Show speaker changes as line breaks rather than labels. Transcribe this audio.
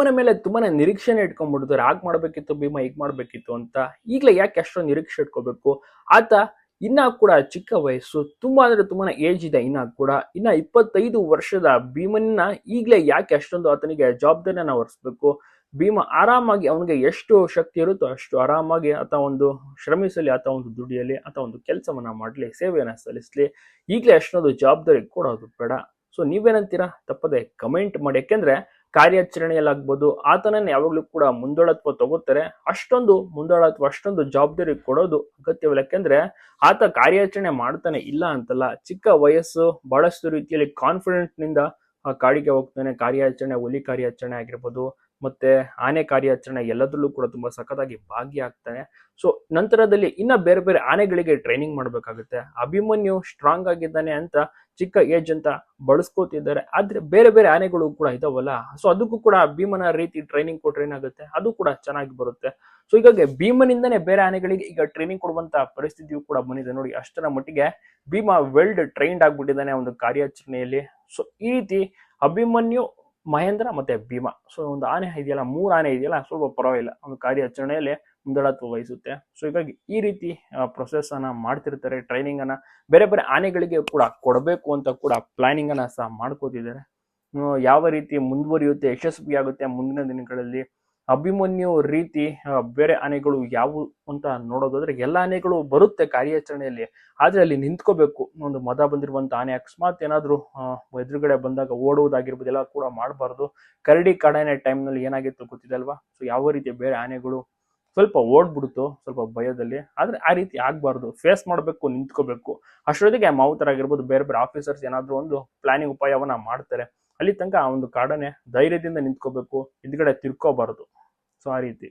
ಭೀಮನ ಮೇಲೆ ತುಂಬಾನೇ ನಿರೀಕ್ಷೆನೆ ಇಟ್ಕೊಂಡ್ಬಿಡ್ತಾರೆ ಹಾಗೆ ಮಾಡ್ಬೇಕಿತ್ತು, ಭೀಮ ಹೀಗೆ ಮಾಡ್ಬೇಕಿತ್ತು ಅಂತ. ಈಗಲೇ ಯಾಕೆ ಅಷ್ಟೊಂದು ನಿರೀಕ್ಷೆ ಇಟ್ಕೋಬೇಕು? ಆತ ಇನ್ನ ಕೂಡ ಚಿಕ್ಕ ವಯಸ್ಸು, ತುಂಬಾ ಅಂದ್ರೆ ತುಂಬಾ ಏಜ್ ಇದೆ ಇನ್ನ ಕೂಡ. ಇನ್ನ ಇಪ್ಪತ್ತೈದು ವರ್ಷದ ಭೀಮನ್ನ ಈಗಲೇ ಯಾಕೆ ಅಷ್ಟೊಂದು ಆತನಿಗೆ ಜವಾಬ್ದಾರಿಯನ್ನ ಹೊರಿಸ್ಬೇಕು? ಭೀಮ ಆರಾಮಾಗಿ ಅವನಿಗೆ ಎಷ್ಟು ಶಕ್ತಿ ಇರುತ್ತೋ ಅಷ್ಟು ಆರಾಮಾಗಿ ಆತ ಒಂದು ಶ್ರಮಿಸಲಿ, ಆತ ಒಂದು ದುಡಿಯಲಿ, ಆತ ಒಂದು ಕೆಲಸವನ್ನ ಮಾಡಲಿ, ಸೇವೆಯನ್ನ ಸಲ್ಲಿಸಲಿ. ಈಗಲೇ ಅಷ್ಟೊಂದು ಜವಾಬ್ದಾರಿ ಕೊಡೋದು ಬೇಡ. ಸೊ ನೀವೇನಂತೀರಾ? ತಪ್ಪದೆ ಕಮೆಂಟ್ ಮಾಡಿ. ಯಾಕೆಂದ್ರೆ ಕಾರ್ಯಾಚರಣೆಯಲ್ಲಾಗ್ಬೋದು, ಆತನನ್ನು ಯಾವಾಗಲೂ ಕೂಡ ಮುಂದೋಳತ್ವ ತಗೋತಾರೆ. ಅಷ್ಟೊಂದು ಮುಂದಾಳತ್ವ, ಅಷ್ಟೊಂದು ಜವಾಬ್ದಾರಿ ಕೊಡೋದು ಅಗತ್ಯವಿಲ್ಲ. ಯಾಕೆಂದ್ರೆ ಆತ ಕಾರ್ಯಾಚರಣೆ ಮಾಡ್ತಾನೆ ಇಲ್ಲ ಅಂತಲ್ಲ. ಚಿಕ್ಕ ವಯಸ್ಸು, ಬಹಳಷ್ಟು ರೀತಿಯಲ್ಲಿ ಕಾನ್ಫಿಡೆಂಟ್ನಿಂದ ಆ ಕಾಡಿಗೆ ಹೋಗ್ತಾನೆ. ಕಾರ್ಯಾಚರಣೆ, ಹುಲಿ ಕಾರ್ಯಾಚರಣೆ ಆಗಿರ್ಬೋದು ಮತ್ತೆ ಆನೆ ಕಾರ್ಯಾಚರಣೆ ಎಲ್ಲದರಲ್ಲೂ ಕೂಡ ತುಂಬಾ ಸಖತ್ತಾಗಿ ಭಾಗಿಯಾಗ್ತಾನೆ. ಸೊ ನಂತರದಲ್ಲಿ ಇನ್ನ ಬೇರೆ ಬೇರೆ ಆನೆಗಳಿಗೆ ಟ್ರೈನಿಂಗ್ ಮಾಡಬೇಕಾಗುತ್ತೆ. ಅಭಿಮನ್ಯು ಸ್ಟ್ರಾಂಗ್ ಆಗಿದ್ದಾನೆ ಅಂತ ಚಿಕ್ಕ ಏಜ್ ಅಂತ ಬಳಸ್ಕೋತಿದ್ದಾರೆ. ಆದ್ರೆ ಬೇರೆ ಬೇರೆ ಆನೆಗಳು ಕೂಡ ಇದಾವಲ್ಲ. ಸೊ ಅದಕ್ಕೂ ಕೂಡ ಭೀಮನ ರೀತಿ ಟ್ರೈನಿಂಗ್ ಕೊಟ್ರೆ ಏನಾಗುತ್ತೆ? ಅದು ಕೂಡ ಚೆನ್ನಾಗಿ ಬರುತ್ತೆ. ಸೊ ಹೀಗಾಗಿ ಭೀಮನಿಂದನೇ ಬೇರೆ ಆನೆಗಳಿಗೆ ಈಗ ಟ್ರೈನಿಂಗ್ ಕೊಡುವಂತ ಪರಿಸ್ಥಿತಿಯು ಕೂಡ ಬಂದಿದೆ. ನೋಡಿ, ಅಷ್ಟರ ಮಟ್ಟಿಗೆ ಭೀಮ ವೆಲ್ಡ್ ಟ್ರೈನ್ಡ್ ಆಗ್ಬಿಟ್ಟಿದ್ದಾನೆ ಒಂದು ಕಾರ್ಯಾಚರಣೆಯಲ್ಲಿ. ಸೊ ಈ ರೀತಿ ಅಭಿಮನ್ಯು ಮಹೇಂದ್ರ ಮತ್ತೆ ಭೀಮ. ಸೊ ಒಂದು ಆನೆ ಇದೆಯಲ್ಲ, ಮೂರು ಆನೆ ಇದೆಯಲ್ಲ, ಸ್ವಲ್ಪ ಪರವಾಗಿಲ್ಲ. ಒಂದು ಕಾರ್ಯಾಚರಣೆಯಲ್ಲಿ ಮುಂದಡತ್ವ ವಹಿಸುತ್ತೆ. ಸೊ ಹೀಗಾಗಿ ಈ ರೀತಿ ಪ್ರೊಸೆಸ್ ಅನ್ನ ಮಾಡ್ತಿರ್ತಾರೆ ಟ್ರೈನಿಂಗ್ ಅನ್ನ. ಬೇರೆ ಬೇರೆ ಆನೆಗಳಿಗೆ ಕೂಡ ಕೊಡಬೇಕು ಅಂತ ಕೂಡ ಪ್ಲಾನಿಂಗ್ ಅನ್ನ ಸಹ ಮಾಡ್ಕೋತಿದ್ದಾರೆ. ಯಾವ ರೀತಿ ಮುಂದುವರಿಯುತ್ತೆ ಯಶಸ್ವಿ ಆಗುತ್ತೆ ಮುಂದಿನ ದಿನಗಳಲ್ಲಿ ಅಭಿಮನ್ಯು ರೀತಿ ಬೇರೆ ಆನೆಗಳು ಯಾವುವು ಅಂತ ನೋಡೋದಾದ್ರೆ ಎಲ್ಲ ಆನೆಗಳು ಬರುತ್ತೆ ಕಾರ್ಯಾಚರಣೆಯಲ್ಲಿ. ಆದ್ರೆ ಅಲ್ಲಿ ನಿಂತ್ಕೋಬೇಕು. ಒಂದು ಮದ ಬಂದಿರುವಂತ ಆನೆ ಅಕಸ್ಮಾತ್ ಏನಾದರೂ ಎದುರುಗಡೆ ಬಂದಾಗ ಓಡುವುದಾಗಿರ್ಬೋದು ಎಲ್ಲ ಕೂಡ ಮಾಡಬಾರ್ದು. ಕರಡಿ ಕಾಡಾನೆ ಟೈಮ್ನಲ್ಲಿ ನಲ್ಲಿ ಏನಾಗಿತ್ತು ಗೊತ್ತಿದೆ ಅಲ್ವಾ? ಸೊ ಯಾವ ರೀತಿ ಬೇರೆ ಆನೆಗಳು ಸ್ವಲ್ಪ ಓಡ್ಬಿಡ್ತು, ಸ್ವಲ್ಪ ಭಯದಲ್ಲಿ. ಆದ್ರೆ ಆ ರೀತಿ ಆಗ್ಬಾರ್ದು. ಫೇಸ್ ಮಾಡಬೇಕು, ನಿಂತ್ಕೋಬೇಕು. ಅಷ್ಟೊತ್ತಿಗೆ ಮಾವುತರಾಗಿರ್ಬೋದು ಬೇರೆ ಬೇರೆ ಆಫೀಸರ್ಸ್ ಏನಾದ್ರು ಒಂದು ಪ್ಲಾನಿಂಗ್ ಉಪಾಯವನ್ನ ಮಾಡ್ತಾರೆ. ಅಲ್ಲಿ ತನಕ ಆ ಒಂದು ಕಾಡನ್ನೇ ಧೈರ್ಯದಿಂದ ನಿಂತ್ಕೋಬೇಕು ಹಿಂದ್ಗಡೆ ತಿರ್ಕೋಬಾರದು. ಸೊ ಆ ರೀತಿ.